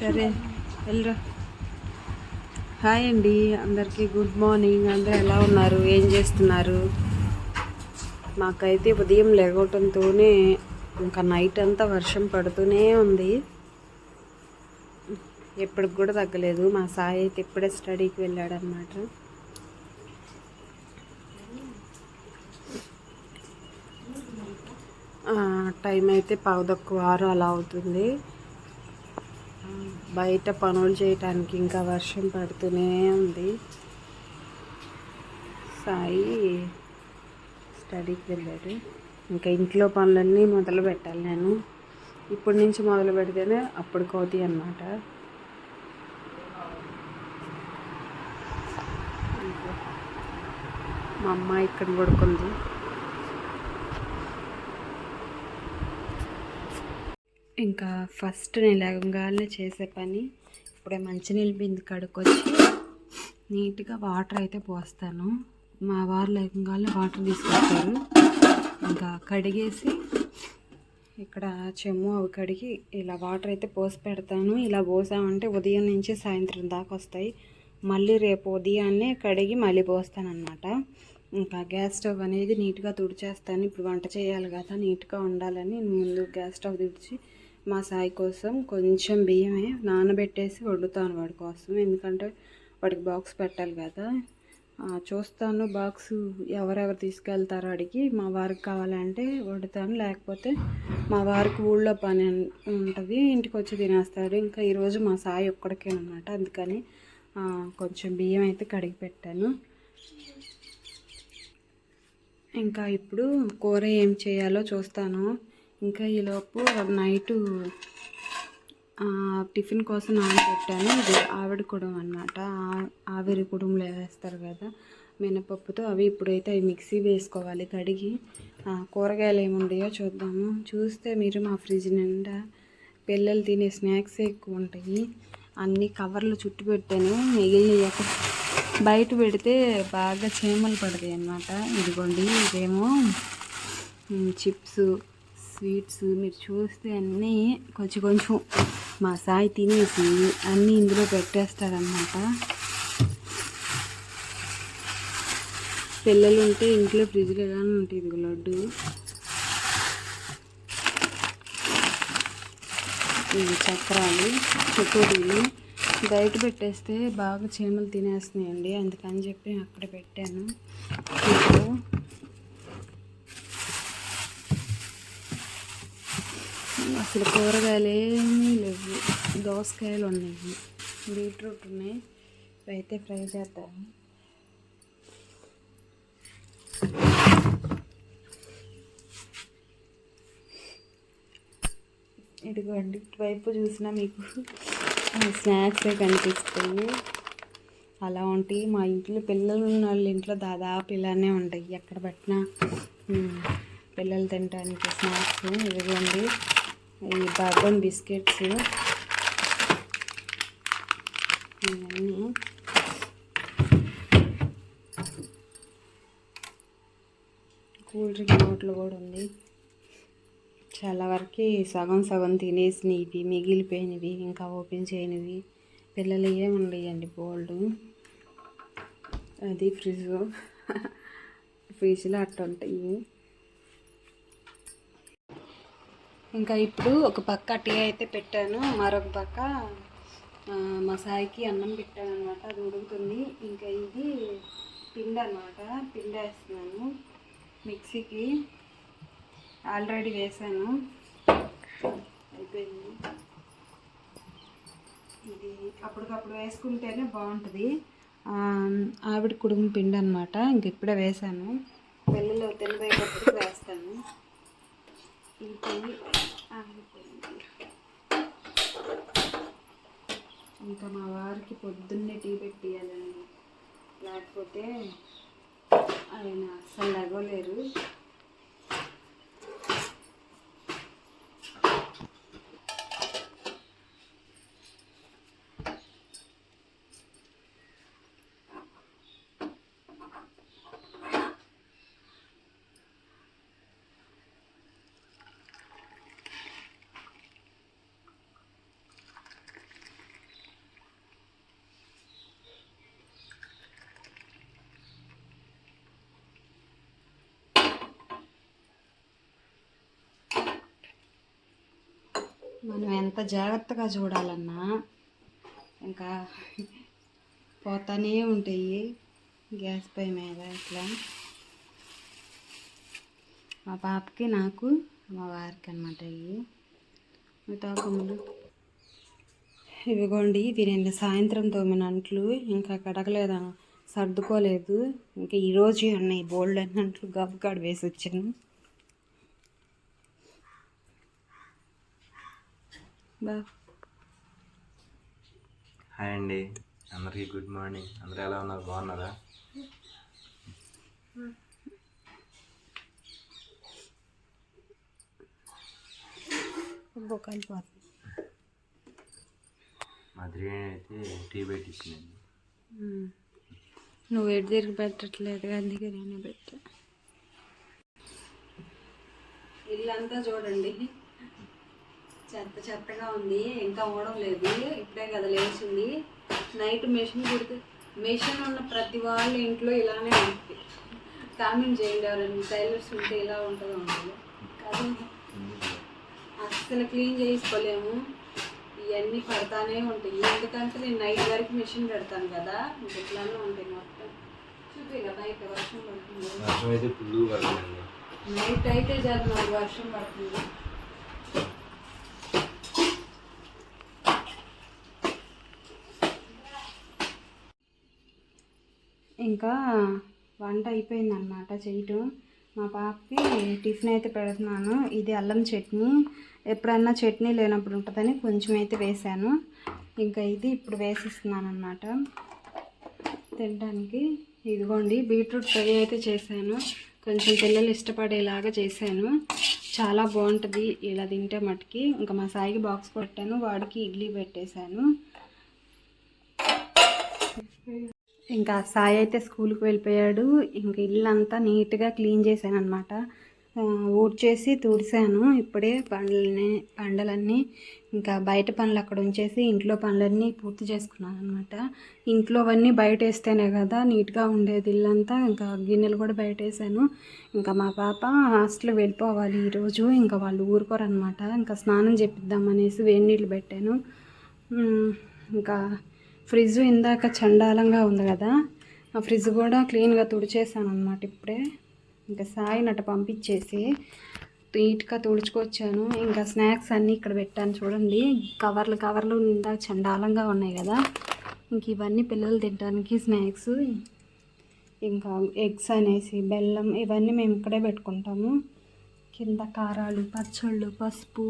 సరే వెళ్ళరా హాయ్ అండి అందరికీ గుడ్ మార్నింగ్. అందరూ ఎలా ఉన్నారు? ఏం చేస్తున్నారు? మాకైతే ఉదయం లేవటంతోనే ఇంకా నైట్ అంతా వర్షం పడుతూనే ఉంది. ఎప్పటికి కూడా తగ్గలేదు. మా సాయి అయితే ఇప్పుడే స్టడీకి వెళ్ళాడనమాట టైం అయితే పావుదక్కువ ఆరు అలా అవుతుంది. బయట పనులు చేయటానికి ఇంకా వర్షం పడుతూనే ఉంది. సాయి స్టడీకి వెళ్ళాడు. ఇంకా ఇంట్లో పనులన్నీ మొదలు పెట్టాలి నేను. ఇప్పటి నుంచి మొదలు పెడితేనే అప్పటికి అవుతాయి అన్నమాట. మా అమ్మ ఇక్కడ పడుకుంది. ఇంకా ఫస్ట్ నేను లేవగానే చేసే పని ఇప్పుడే మంచినీళ్ళు బిందు కడుకొచ్చి నీట్గా వాటర్ అయితే పోస్తాను. మా వారు లేవగానే వాటర్ తీసుకొచ్చారు ఇంకా కడిగేసి ఇక్కడ చెమ్ము అవి కడిగి ఇలా వాటర్ అయితే పోసి పెడతాను. ఇలా పోసామంటే ఉదయం నుంచి సాయంత్రం దాకా వస్తాయి. మళ్ళీ రేపు ఉదయాన్నే కడిగి మళ్ళీ పోస్తానన్నమాట. ఇంకా గ్యాస్ స్టవ్ అనేది నీట్గా తుడిచేస్తాను. ఇప్పుడు వంట చేయాలి కదా నీట్గా ఉండాలని ముందు గ్యాస్ స్టవ్ తుడిచి మా సాయి కోసం కొంచెం బియ్యమే నానబెట్టేసి వండుతాను వాడి కోసం. ఎందుకంటే వాడికి బాక్స్ పెట్టాలి కదా. చూస్తాను బాక్స్ ఎవరెవరు తీసుకెళ్తారో అడిగి మా వారికి కావాలంటే వండుతాను. లేకపోతే మా వారికి ఊళ్ళో పని ఉంటుంది ఇంటికి వచ్చి తినేస్తాడు ఇంకా ఈరోజు మా సాయి ఒక్కడికే అనమాట అందుకని కొంచెం బియ్యం అయితే కడిగి పెట్టాను. ఇంకా ఇప్పుడు కూర ఏం చేయాలో చూస్తాను. ఇంకా ఈలోపు నైటు టిఫిన్ కోసం నానబెట్టాను ఇది ఆవిడ కుడం అనమాట ఆవిరి కుడుములు వేస్తారు కదా మినపప్పుతో అవి ఇప్పుడైతే అవి మిక్సీ వేసుకోవాలి కడిగి. కూరగాయలు ఏముంటాయో చూద్దాము. చూస్తే మీరు మా ఫ్రిడ్జ్ నిండా పిల్లలు తినే స్నాక్స్ ఎక్కువ ఉంటాయి. అన్ని కవర్లు చుట్టు పెట్టాను. మిగిలిన బయట పెడితే బాగా చీమలు పడతాయి అన్నమాట. ఇదిగోండి ఇదేమో చిప్స్ స్వీట్స్ మీరు చూస్తే అన్నీ కొంచెం కొంచెం మా సాయి తినేసి అన్నీ ఇందులో పెట్టేస్తాడనమాట పిల్లలు ఉంటే ఇంట్లో ఫ్రిడ్జ్లో కానీ ఉంటుంది ఇది లడ్డు. ఇవి చక్రాలు చకోడీలు బయట పెట్టేస్తే బాగా చీమలు తినేస్తున్నాయండి. అందుకని చెప్పి అక్కడ పెట్టాను. అసలు కూరగాయలు ఏమీ లేవు. దోసకాయలు ఉన్నాయి. బీట్రూట్ ఉన్నాయి. ఇవి అయితే ఫ్రై చేద్దాము ఇదిగోండి ఇటువైపు చూసినా మీకు స్నాక్సే కనిపిస్తాయి. అలా ఉంటాయి. మా ఇంట్లో పిల్లలు ఉన్న వాళ్ళ ఇంట్లో దాదాపు ఇలానే ఉంటాయి. ఎక్కడ పెట్టినా పిల్లలు తినడానికి స్నాక్స్ ఇదిగోండి. ఈ బర్బన్ బిస్కెట్స్. ఇవన్నీ. కూల్ డ్రింక్ బాటిల్ కూడా ఉంది. చాలా వరకు సగం సగం తినేసినవి మిగిలిపోయినవి ఇంకా ఓపెన్ చేయనివి. పిల్లలు ఏముండయండి బోల్డ్. అది ఫ్రిడ్జ్ ఫ్రిడ్జ్లో అట్ట ఉంటాయి ఇంకా ఇప్పుడు ఒక పక్క టీ అయితే పెట్టాను మరొక పక్క మా సాయికి అన్నం పెట్టాను అనమాట అది ఉడుకుతుంది. ఇంకా ఇది పిండి అనమాట పిండి వేస్తున్నాను మిక్సీకి. ఆల్రెడీ వేసాను. అయిపోయింది. ఇది అప్పటికప్పుడు వేసుకుంటేనే బాగుంటుంది. ఆవిడ కుడుము పిండి అనమాట ఇంక ఇప్పుడే వేసాను. పిల్లలు తినబోయేటప్పుడు వేస్తాను. ఈ ఆగిపోయింది ఇంకా మా వారికి పొద్దున్నే టీ పెట్టియాలండి లేకపోతే ఆయన అస్సలు లెగలేరు మనం ఎంత జాగ్రత్తగా చూడాలన్నా ఇంకా పోతానే ఉంటాయి గ్యాస్ పై మీద ఇట్లా. మా పాపకి నాకు మా వారికి అనమాట ఇవి. తోకములు ఇవిగోండి ఇవి నేను సాయంత్రం తోమిన అంట్లు. ఇంకా కడగలేదు సర్దుకోలేదు. ఇంకా ఈరోజు ఉన్నాయి బోల్డ్ అన్ని అంట్లు గబ్బు వేసి వచ్చాను. బా. హాయ్ అండి. అందరికీ గుడ్ మార్నింగ్. అందరూ ఎలా ఉన్నారు? బాగున్నారా? మా అయితే టీ పెట్టించిందండి. నువ్వు ఎటు తిరిగి పెట్టట్లేదు అందుకే నేనే పెట్టా. ఇల్లంతా చూడండి. చెత్త చెత్తగా ఉంది ఇంకా ఓడం లేదు. ఇప్పుడే కదా లేచింది. నైట్ మెషిన్ కుడితే మెషిన్ ఉన్న ప్రతి వాళ్ళ ఇంట్లో ఇలానే ఉంటుంది కామెంట్ చేయండి ఎవరైనా. టైలర్స్ ఉంటే ఇలా ఉంటుందో ఉండదు కదా. అస్సలు క్లీన్ చేసుకోలేము ఇవన్నీ పడతానే ఉంటాయి. ఎందుకంటే నేను నైట్ వరకు మిషన్ పెడతాను కదా. ఇట్లానే ఉంటాయి మొత్తం. చూపి కదా నైట్ వర్షం పడుతుంది. నైట్ అయితే నాకు వర్షం పడుతుంది. ఇంకా వంట అయిపోయిందనమాట చేయటం మా పాపకి టిఫిన్ అయితే పెడుతున్నాను. ఇది అల్లం చట్నీ. ఎప్పుడన్నా చట్నీ లేనప్పుడు ఉంటుందని కొంచెం అయితే వేసాను ఇంకా ఇది ఇప్పుడు వేసిస్తున్నాను అనమాట తినడానికి ఇదిగోండి బీట్రూట్ ఫ్రై అయితే చేశాను. కొంచెం పిల్లలు ఇష్టపడేలాగా చేశాను. చాలా బాగుంటుంది ఇలా తింటే మటుకి. ఇంకా మా సాయికి బాక్స్ పెట్టాను. వాడికి ఇడ్లీ పెట్టేశాను. ఇంకా సాయి అయితే స్కూల్కి వెళ్ళిపోయాడు. ఇంకా ఇల్లు అంతా నీట్గా క్లీన్ చేశాను అనమాట ఊడ్చేసి తుడిసాను ఇప్పుడే పండ్లని పండలన్నీ ఇంకా బయట పనులు అక్కడ ఉంచేసి ఇంట్లో పనులన్నీ పూర్తి చేసుకున్నాను అనమాట ఇంట్లోవన్నీ బయట వేస్తేనే కదా నీట్గా ఉండేది ఇల్లంతా. ఇంకా గిన్నెలు కూడా బయట వేసాను ఇంకా మా పాప హాస్టల్ వెళ్ళిపోవాలి ఈరోజు. ఇంకా వాళ్ళు ఊరుకోరనమాట ఇంకా స్నానం చేపిద్దామనేసి వేడి నీళ్ళు పెట్టాను. ఇంకా ఫ్రిడ్జ్ ఇందాక చండాలంగా ఉంది కదా ఆ ఫ్రిడ్జ్ కూడా క్లీన్గా తుడిచేసాను అనమాట ఇప్పుడే. ఇంకా సాయి నట పంపించేసి నీట్గా తుడుచుకొచ్చాను. ఇంకా స్నాక్స్ అన్నీ ఇక్కడ పెట్టాను చూడండి. కవర్లు కవర్లు ఇందాక చండాలంగా ఉన్నాయి కదా. ఇంక ఇవన్నీ పిల్లలు తినడానికి స్నాక్స్. ఇంకా ఎగ్స్ అనేసి బెల్లం ఇవన్నీ మేము ఇక్కడే పెట్టుకుంటాము. కింద కారాలు పచ్చళ్ళు పసుపు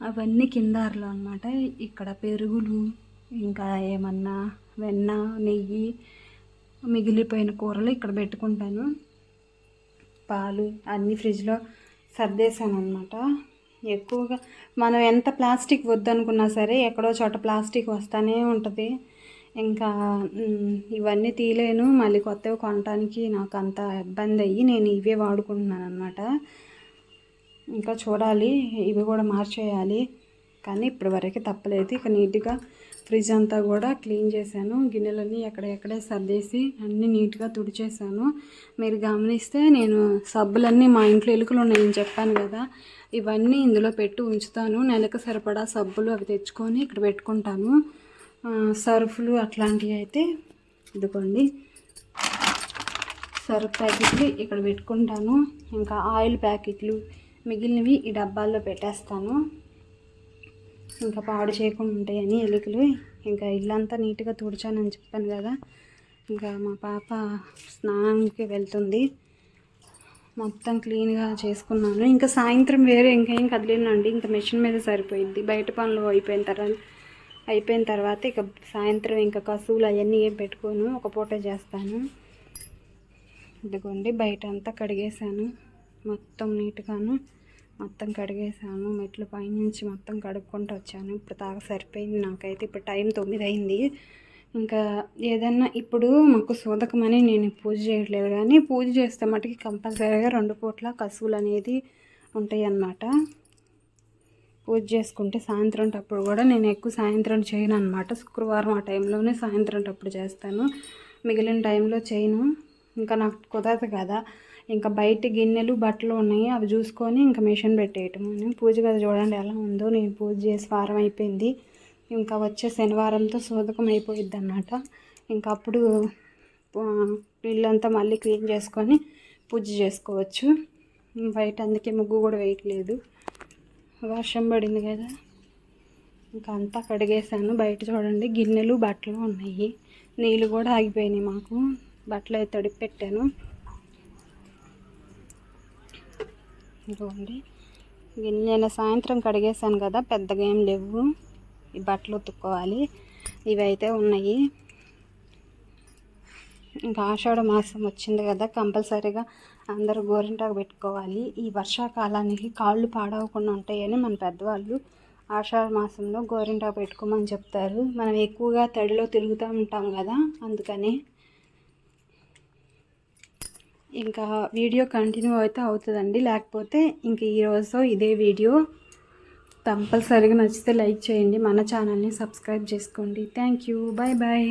అవన్నీ కిందారులో అనమాట ఇక్కడ పెరుగులు ఇంకా ఏమన్నా వెన్న నెయ్యి మిగిలిపోయిన కూరలు ఇక్కడ పెట్టుకుంటాను. పాలు అన్నీ ఫ్రిడ్జ్లో సర్దేశాను అనమాట ఎక్కువగా మనం ఎంత ప్లాస్టిక్ వద్దనుకున్నా సరే ఎక్కడో చోట ప్లాస్టిక్ వస్తూనే ఉంటుంది. ఇంకా ఇవన్నీ తీయలేను మళ్ళీ కొత్తవి కొనడానికి నాకు అంత ఇబ్బంది అయ్యి నేను ఇవే వాడుకుంటున్నాను అనమాట ఇంకా చూడాలి ఇవి కూడా మార్చేయాలి. కానీ ఇప్పటి వరకు తప్పలేదు. ఇక నీట్గా ఫ్రిడ్జ్ అంతా కూడా క్లీన్ చేశాను. గిన్నెలన్నీ ఎక్కడెక్కడే సర్దేసి అన్నీ నీట్గా తుడిచేశాను. మీరు గమనిస్తే నేను సబ్బులన్నీ మా ఇంట్లో ఎలుకలు ఉన్నాయని చెప్పాను కదా ఇవన్నీ ఇందులో పెట్టి ఉంచుతాను. నెలకు సరిపడా సబ్బులు అవి తెచ్చుకొని ఇక్కడ పెట్టుకుంటాను. సర్ఫ్లు అట్లాంటివి అయితే ఇదిగోండి. సర్ఫ్ ప్యాకెట్లు ఇక్కడ పెట్టుకుంటాను. ఇంకా ఆయిల్ ప్యాకెట్లు మిగిలినవి ఈ డబ్బాల్లో పెట్టేస్తాను. ఇంకా పాడు చేయకుండా ఉంటాయని ఎలుకలు. ఇంకా ఇల్లంతా నీట్గా తుడిచానని చెప్పాను కదా. ఇంకా మా పాప స్నానానికి వెళ్తుంది. మొత్తం క్లీన్గా చేసుకున్నాను. ఇంకా సాయంత్రం వేరే ఇంకా ఏం కదిలినండి. ఇంకా మెషిన్ మీద సరిపోయింది. బయట పనులు అయిపోయిన తర్వాత అయిపోయిన తర్వాత ఇక సాయంత్రం ఇంకా కసువులు అవన్నీ ఏం పెట్టుకోను. ఒక పూట చేస్తాను. ఇదిగోండి బయట అంతా కడిగేశాను. మొత్తం నీట్గాను. మొత్తం కడిగేసాను మెట్లు పైనుంచి మొత్తం కడుక్కుంటూ వచ్చాను. ఇప్పుడు దాకా సరిపోయింది. నాకైతే ఇప్పుడు టైం తొమ్మిది అయింది ఇంకా ఏదన్నా ఇప్పుడు మాకు సోదకమని నేను పూజ చేయట్లేదు కానీ పూజ చేస్తే మటుకి కంపల్సరీగా రెండు పూట్ల కసువులు అనేది ఉంటాయి అన్నమాట పూజ చేసుకుంటే సాయంత్రం టప్పుడు కూడా నేను ఎక్కువ సాయంత్రం చేయను అనమాట శుక్రవారం ఆ టైంలోనే సాయంత్రం టప్పుడు చేస్తాను. మిగిలిన టైంలో చేయను. ఇంకా నాకు కుదరదు కదా. ఇంకా బయట గిన్నెలు బట్టలు ఉన్నాయి. అవి చూసుకొని ఇంకా మిషన్ పెట్టేయటం. పూజ గది చూడండి ఎలా ఉందో. నేను పూజ చేసి వారం అయిపోయింది. ఇంకా వచ్చే శనివారంతో శోధకం అయిపోయిద్ది అన్నమాట. ఇంకా అప్పుడు ఇల్లంతా మళ్ళీ క్లీన్ చేసుకొని పూజ చేసుకోవచ్చు. బయట అందుకే ముగ్గు కూడా వేయట్లేదు. వర్షం పడింది కదా. ఇంకా అంతా కడిగేసాను బయట చూడండి గిన్నెలు బట్టలు ఉన్నాయి. నీళ్ళు కూడా ఆగిపోయినాయి మాకు. బట్టలు అయితే తడిపి పెట్టాను. ఇదిగోండి. గిన్నె సాయంత్రం కడిగేసాను కదా పెద్దగా ఏం లేవు. ఈ బట్టలు ఉతుక్కోవాలి. ఇవి అయితే ఉన్నాయి. ఇంకా ఆషాఢ మాసం వచ్చింది కదా కంపల్సరీగా అందరూ గోరింటాకు పెట్టుకోవాలి. ఈ వర్షాకాలానికి కాళ్ళు పాడవకుండా ఉంటాయని మన పెద్దవాళ్ళు ఆషాఢ మాసంలో గోరింటాకు పెట్టుకోమని చెప్తారు. మనం ఎక్కువగా తడిలో తిరుగుతూ ఉంటాం కదా అందుకని ఇంకా వీడియో కంటిన్యూ అయితే అవుతుందండి. లేకపోతే ఇంక ఈరోజు ఇదే వీడియో. కంపల్సరీగా నచ్చితే లైక్ చేయండి. మన ఛానల్ని సబ్స్క్రైబ్ చేసుకోండి. Thank you. Bye bye